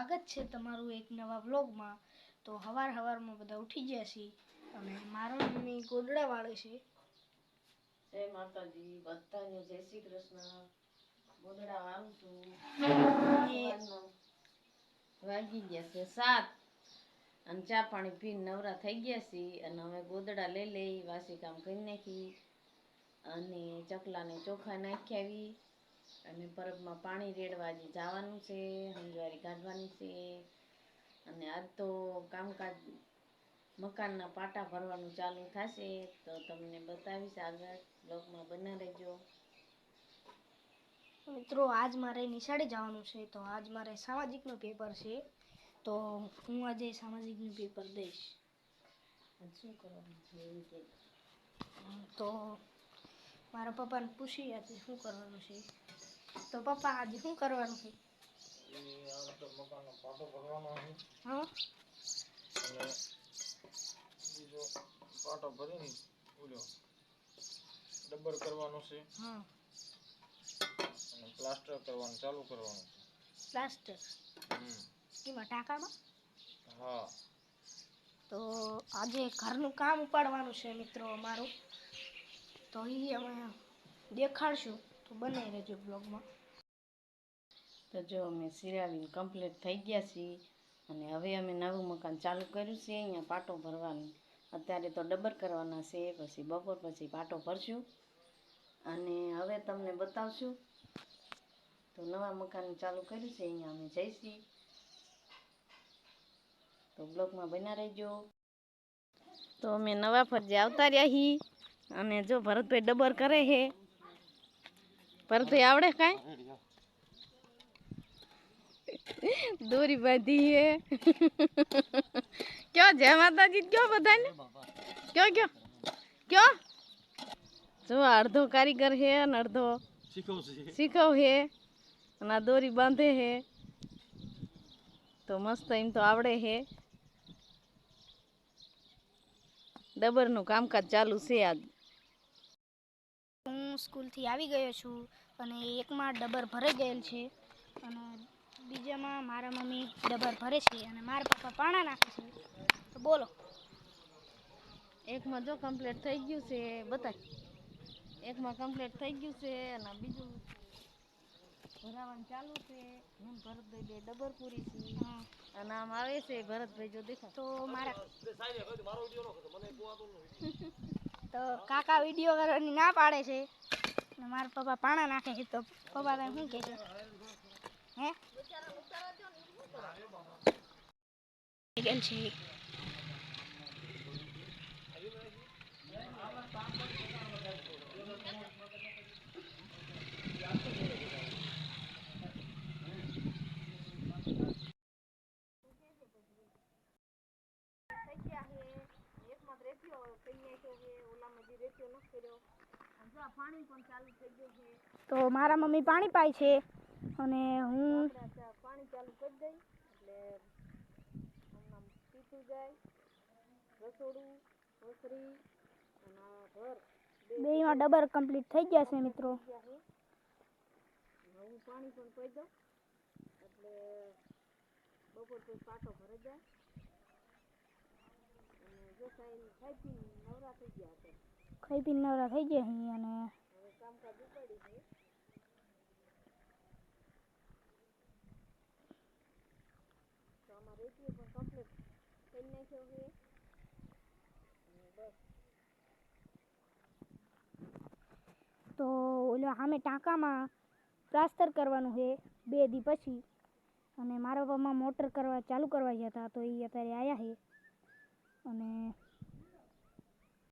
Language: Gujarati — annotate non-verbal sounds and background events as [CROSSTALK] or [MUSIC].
સ્વાગત છે તમારું એક નવા વ્લોગમાં. તો હવાર હવારમાં બધા ઉઠી ગયા છે અને મારો મમ્મી ગોદડા વાળે છે. જય માતાજી બધાને જય શ્રી કૃષ્ણ. ગોદડા વાળું છું. વાગી ગયા છે સાત. અને ચા પાણી પીને નવરા થઈ ગયા છે અને હવે ગોદડા લઈ લઈ વાસી કામ કરી નાખી. અને ચકલાને ચોખા નાખી આવી. અને પરબમાં પાણી રેડવા જે જવાનું છે હંજવારી કાઢવાની છે અને આજ તો કામકાજ મકાનના પાટા ભરવાનું ચાલુ થશે તો તમને બતાવીશ આગળ બ્લોગમાં બના રહેજો. મિત્રો આજ મારે નિશાળે જવાનું છે તો આજ મારે સામાજિકનું પેપર છે તો હું આજે સામાજિકનું પેપર દઈશ. શું કરવાનું છે તો મારા પપ્પાને પૂછી આજે શું કરવાનું છે? તો પપ્પા આજે શું કરવાનું છે? પાટો ભરીને ઓલો ડબ્બર કરવાનો છે અને પ્લાસ્ટર. કરવાનું ચાલુ કરવાનું પ્લાસ્ટર છે હમ. એમાં ટાંકામાં હા તો આજે ઘરનું કામ ઉપાડવાનું છે મિત્રો અમારું. તો એ અમે દેખાડશું. તો બનાવી રહેજો બ્લોગમાં તો જો અમે સિરાવીને કમ્પ્લીટ થઈ ગયા છીએ અને હવે અમે નવું મકાન ચાલુ કર્યું છે, અહીંયા પાટો ભરવાનું. અત્યારે તો ડબ્બર કરવાના છે, પછી બપોર પછી પાટો ભરશું. અને હવે તમને બતાવશું. તો નવા મકાન ચાલુ કર્યું છે, અહીંયા અમે જઈશી તો બ્લોગમાં બના રહેજો. તો અમે નવા ફરજે આવતા રહ્યા હી અને જો ભરતભાઈ ડબ્બર કરે છે ભરતભાઈ આવડે કાંઈ? દોરી બાંધી હે. કયો જય માતાજી, કયો બધાને? કયો કયો? કયો? જો અડધો કારીગર હે અને અડધો શીખવ હે. અને આ દોરી બાંધે હે. તો મસ્ત એમ તો આવડે હે. ડબરનું કામકાજ ચાલુ છે આજ. સ્કૂલથી આવી ગયો છું અને એકમાં ડબર ભરાઈ ગયેલ છે અને બીજામાં મારા મમ્મી ડબર ભરે છે અને મારા પપ્પા પાણા નાખે છે. તો બોલો. એકમાં જો કમ્પ્લીટ થઈ ગયું છે બતાય. એકમાં કમ્પ્લીટ થઈ ગયું છે અને બીજું ભરાવાનું ચાલુ છે. હું ભરતભાઈ બે ડબર પૂરી છે. હા, અને આમ આવે છે ભરતભાઈ જો દેખા તો મારા [LAUGHS] તો કાકા વીડિયો કરવાની ના પાડે છે. ને મારા પપ્પા પાણા નાખે છે તો પપ્પા તમે શું કહે છે? હે? કેમ છે તો મારા મમ્મી પાણી પાય છે. અને હું પાણી ચાલુ કરી દઈ એટલે પીતું જાય. રસોડું રસોડી અને ઘર. ઘર બેમાં ડબર કમ્પ્લીટ થઈ ગયા છે મિત્રો. ગયા હું પાણી પણ પી દઉં. એટલે બપોર પછી પાટો ભરાઈ જાય. જો ખાઈ પીને નવરા થઈ ગયા અહીં અને તો ઓલા સામે ટાંકામાં પ્લાસ્ટર કરવાનું છે બે દી પછી. અને મારા પપ્પા મોટર કરવા ચાલુ કરવા ગયા હતા તો એ અત્યારે આવ્યા છે. અને